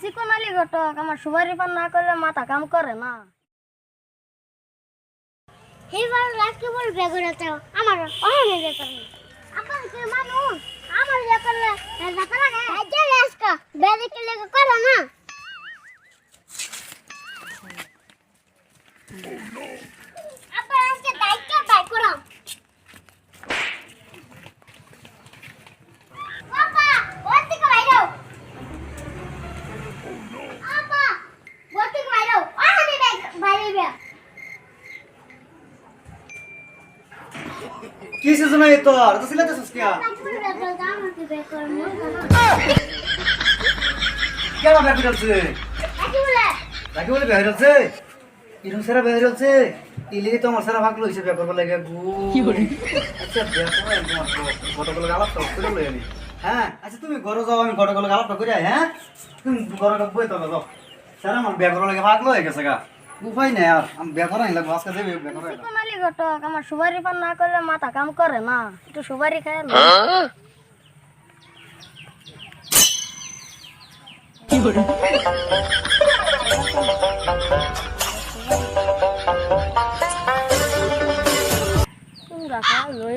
চিকনালি ঘটক? আমার সুপারি পান না করলে মাথা কাম করে না। এইবার রাখি বল বেগুনে তো, আমার অনেক ব্যাপার আপনার কি মানুষ? আমার যে ব্যাপার লাগে আজকে রাস্তা বেদিকে লেগে করো না আপনার আজকে দায়িত্ব তাই করো বাবা ওর থেকে বাইরে আপা ওর থেকে বাইরে আমি বাইরে কি সেজন্য নাই তোর তো সিলাতে সুস্কিয়া কেন বের করছে রাখি বলে বের হচ্ছে এরকম সারা বের হচ্ছে ইলিগে তোমার সারা ভাগ লইছে বের করবার লাগে গু আচ্ছা বের করে গটগুলো গালাপ তো করে লই আমি হ্যাঁ আচ্ছা তুমি ঘরে যাও আমি গটগুলো গালাপ করে আই হ্যাঁ তুমি ঘরে বই তো যাও সারা আমার বের করবার লাগে ভাগ লই গেছে গা উপায় নাই আর আমি বের করাই লাগবো আজকে দেবে বের করাই লাগবো ঘটক আমার সুপারি পান না করলে মাথা কাম করে না। একটু সুপারি খায় না তোমরা খা লই।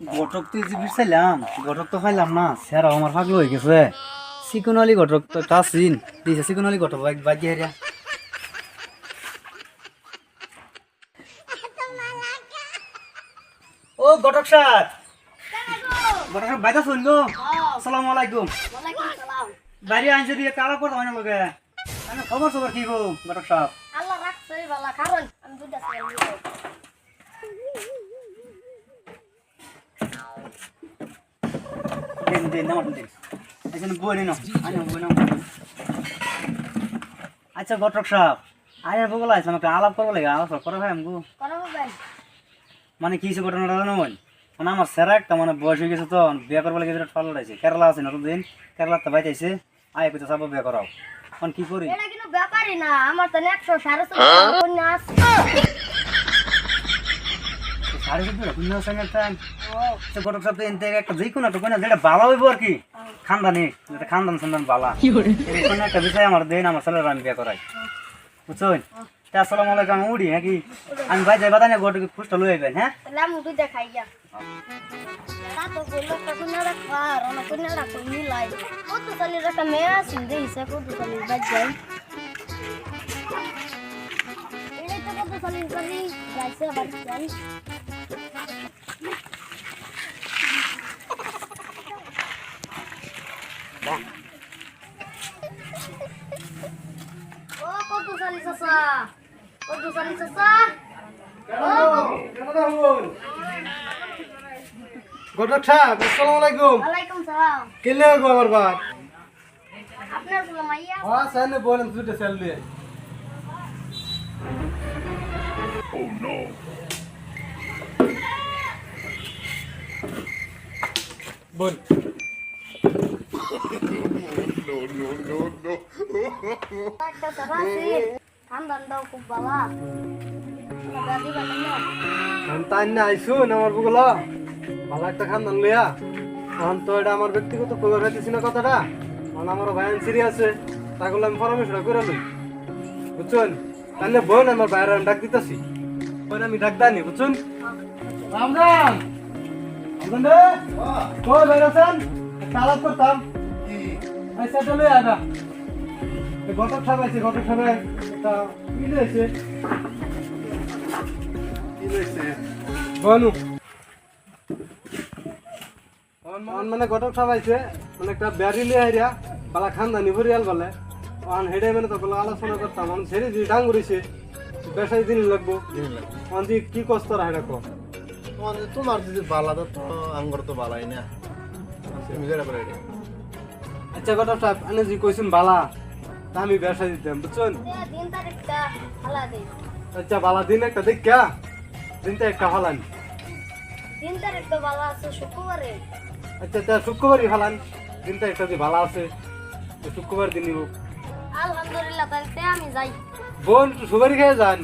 ঘটক তো যে বিচাইলাম ঘটক তো খাইলাম না। স্যার, আমার ভাগলো হয়ে গেছে। আলী ঘটক তো টাচিন দিছে চিকন আলী ঘটক বাইক বাইক হেরিয়া ও ঘটক স্যার। ঘটক স্যার, বাইদা শুন গো। আসসালামু আলাইকুম। বাড়ি আনছে দিয়ে কালা করতে হয় না আমি খবর সবর কি গো ঘটক সাহেব আল্লাহ রাখছে বালা, কারণ বই নিন আনি বই নাও আচ্ছা ঘটক সাহেব আরে বগলা আছে আমাকে আলাপ করব লাগে আলাপ করে ভাই আমগো। মানে কি হয়েছে ঘটনাটা জানো বল মানে আমার স্যার একটা মানে বয়স হয়ে গেছে তো বিয়ে করব লাগে ফল আছে কেরালা আছে না তো দিন কেরালা তো বাইতে আছে আয় কইতে সব বিয়ে করাও। এখন কি করি? এটা কিন্তু ব্যাপারই না আমার তো একশো সাড়ে আছে। সঙ্গে টাইম তো তো এনতে একটা। যে কোনো একটা কইনা যেটা ভালো হইব আর কি। খানদানি যেটা খানদান বালা। এরকম একটা বিষয় আমার দেন আমার ছেলের আমি বিয়ে করাই। বুঝছেন? তা আসসালামু আলাইকুম আমি উড়ি হ্যাঁ কি আমি ভাই যাই বাদানে ঘটকে ফুসটা লই আইবেন হ্যাঁ? তাহলে আমি তা তো আর রাখো মেয়ে আছে কত বাদ কত ও কত সালি চাচা? কত সালি চাচা? ঘটক সাহেব আসসালামু আলাইকুম। ওয়ালাইকুম সালাম। কেলে গো আমার বাদ আপনার বলে মাইয়া হ্যাঁ সামনে বলেন দুটো সেল দিয়ে। বল একটা আমি তাই না আইসুন আমার বুগলা ভালো একটা খান লইয়া। এখন তো এটা আমার ব্যক্তিগত খবর হইতেছি না কথাটা। কারণ আমার ভাইয়ান সিরিয়াস আছে তাগুলো আমি পরামর্শ করে লই। বুঝছেন? তাহলে বোন আমার বাইরে ডাক দিতেছি। বোন আমি ডাক দানি বুঝছেন? রাম একটা আচ্ছা আদা কি কি বনু। অন মানে গটক সাবাইছে মানে একটা ব্যারি লিয়ে হাইরা বালা খান দানি ভরিয়াল বলে। অন হেডে মানে তো বলা আলোচনা করতাম অন ছেড়ে দিয়ে বেসাই দিন লাগবো। দিন লাগবে। অন্তি কি কষ্ট রাখা কো? তোমার তোমার যদি বালা তো আঙ্গর তো বালাই না। করে এটা আচ্ছা কথা সাহেব আমি যে কইছেন বালা তা আমি বেসাই দিতাম বুঝছেন? আচ্ছা বালা দিন একটা দেখা দিনটা একটা ফালান আছে শুক্রবারে। আচ্ছা তা শুক্রবারই ফালান দিনটা একটা যে ভালো আছে শুক্রবার দিন নিব আলহামদুলিল্লাহ তাহলে আমি যাই। বোন একটু সুপারি খেয়ে যান।